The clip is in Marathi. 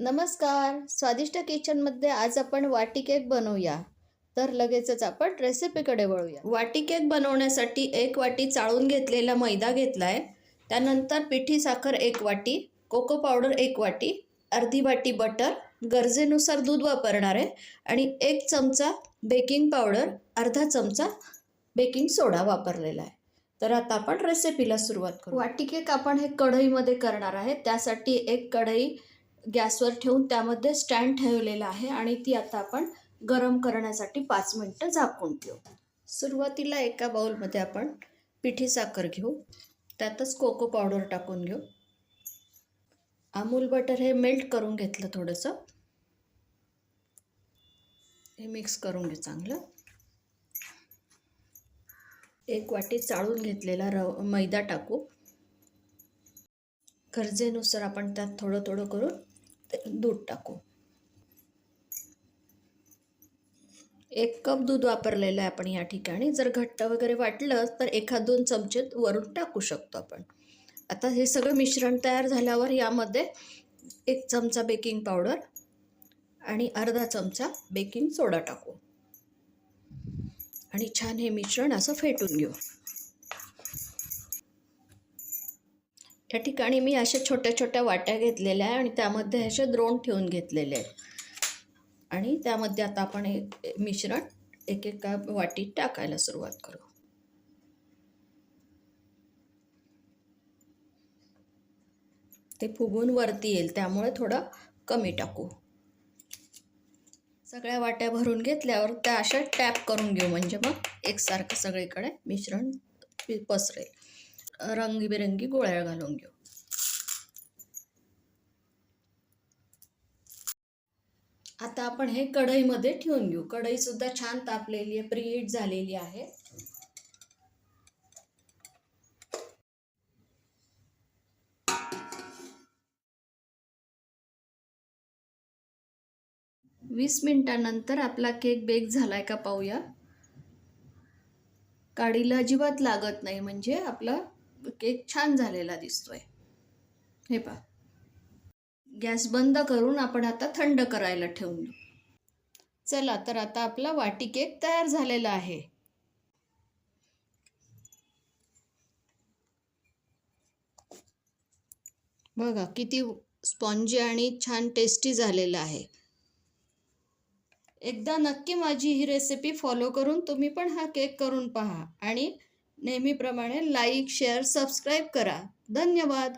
नमस्कार. स्वादिष्ट किचनमध्ये आज आपण वाटी केक बनवूया. तर लगेचच आपण रेसिपीकडे वळूया. वाटी केक बनवण्यासाठी एक वाटी चाळून घेतलेला मैदा घेतला आहे त्यानंतर पिठी साखर एक वाटी कोको पावडर एक वाटी अर्धी वाटी बटर गरजेनुसार दूध वापरणार आहे. आणि एक चमचा बेकिंग पावडर अर्धा चमचा बेकिंग सोडा वापरलेला आहे. तर आता आपण रेसिपीला सुरुवात करू. वाटी केक आपण हे कढईमध्ये करणार आहे. त्यासाठी एक कढई गॅसवर ठेवून त्यामध्ये स्टँड ठेवलेला आहे आणि ती आता आपण गरम करण्यासाठी पाच मिनटं झाकून ठेवू. सुरुवातीला एका बाउलमध्ये आपण पिठी साखर घेऊ. त्यातच कोको पावडर टाकून घेऊ. अमूल बटर हे मेल्ट करून घेतलं थोडंसं. हे मिक्स करून घे चांगलं. एक वाटी चाळून घेतलेला रव मैदा टाकू. गरजेनुसार आपण त्यात थोडं थोडं करून दूध टाकू. एक कप दूध वापरलेलं आहे आपण या ठिकाणी. जर घट्ट वगैरे वाटलं तर एखाद दोन चमचे वरून टाकू शकतो आपण. आता हे सगळं मिश्रण तयार झाल्यावर यामध्ये एक चमचा बेकिंग पावडर आणि अर्धा चमचा बेकिंग सोडा टाकू. आणि छान हे मिश्रण असं फेटून घेऊ. या ठिकाणी मी अशा छोट्या छोट्या वाट्या घेतलेल्या आहे आणि त्यामध्ये असे द्रोण ठेवून घेतलेले आहेत. आणि त्यामध्ये आता आपण हे मिश्रण एक एका वाटीत टाकायला सुरुवात करू. ते फुगून वरती येईल त्यामुळे थोडं कमी टाकू. सगळ्या वाट्या भरून घेतल्यावर त्या अशा टॅप करून घेऊ म्हणजे मग एकसारखं सगळीकडे मिश्रण पसरेल. रंगीबेरंगी गोळ्या घालून घेऊ. आता आपण हे कढईमध्ये ठेवून घेऊ. कढई सुद्धा छान तापलेली आहे प्रीहीट झालेली आहे. वीस मिनिटानंतर आपला केक बेक झालाय का पाहूया. काडीला अजिबात लागत नाही म्हणजे आपला केक छान झालेला दिसतोय. हे पहा. गॅस बंद करून आपण आता थंड करायला ठेवून चला तर आता आपला वाटी केक तयार झालेला आहे. बघा किती स्पॉन्जी आणि छान टेस्टी झालेला आहे. एकदा नक्की माझी ही रेसिपी फॉलो करून तुम्ही पण हा केक करून पहा आणि नेहमीप्रमाणे लाईक शेअर सबस्क्राईब करा. धन्यवाद.